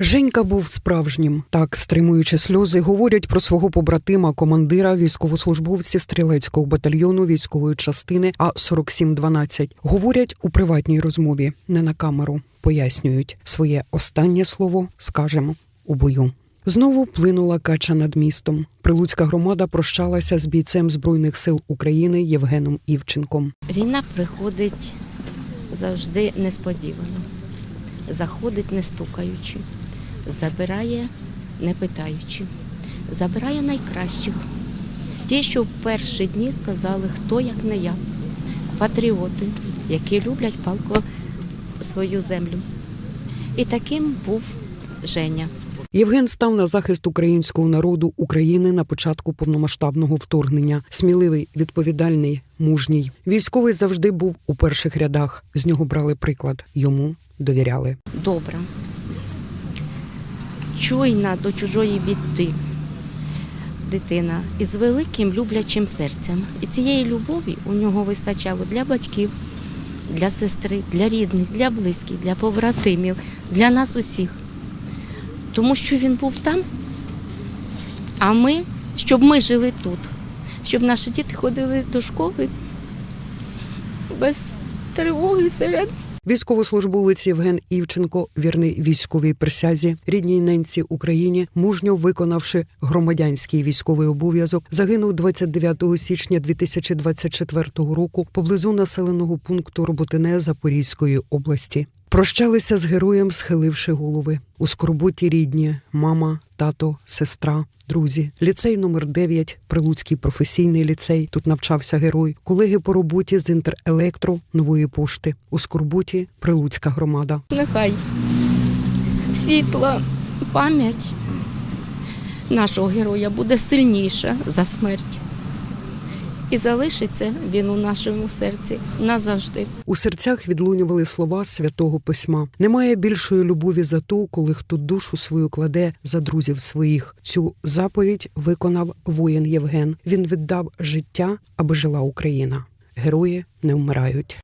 Женька був справжнім. Так, стримуючи сльози, говорять про свого побратима, командира військовослужбовці стрілецького батальйону військової частини А 4712 Говорять у приватній розмові, не на камеру. Пояснюють своє останнє слово скажемо у бою. Знову плинула кача над містом. Прилуцька громада прощалася з бійцем збройних сил України Євгеном Івченком. Війна приходить завжди несподівано, заходить не стукаючи, забирає не питаючи, забирає найкращих. Ті, що в перші дні сказали, хто як не я, патріоти, які люблять палко свою землю. І таким був Женя. Євген став на захист українського народу України на початку повномасштабного вторгнення. Сміливий, відповідальний, мужній. Військовий завжди був у перших рядах. З нього брали приклад. Йому довіряли. добра, чуйна до чужої біди. Дитина із великим люблячим серцем. І цієї любові у нього вистачало для батьків, для сестри, для рідних, для близьких, для побратимів, для нас усіх. Тому що він був там, а ми, щоб ми жили тут, щоб наші діти ходили до школи без тривоги серед Військовослужбовець Євген Івченко, вірний військовій присязі, рідній ненці Україні, мужньо виконавши громадянський військовий обов'язок, загинув 29 січня 2024 року поблизу населеного пункту Роботине Запорізької області. Прощалися з героєм, схиливши голови у скорботі рідні, мама, тато, сестра. Друзі, ліцей номер 9 Прилуцький професійний ліцей. Тут навчався герой. Колеги по роботі з інтерелектро нової пошти. У Скорбуті Прилуцька громада. Нехай світла пам'ять нашого героя буде сильніша за смерть. І залишиться він у нашому серці назавжди. У серцях відлунювали слова святого письма. Немає більшої любові за ту, коли хто душу свою кладе за друзів своїх. Цю заповідь виконав воїн Євген. Він віддав життя, аби жила Україна. Герої не вмирають.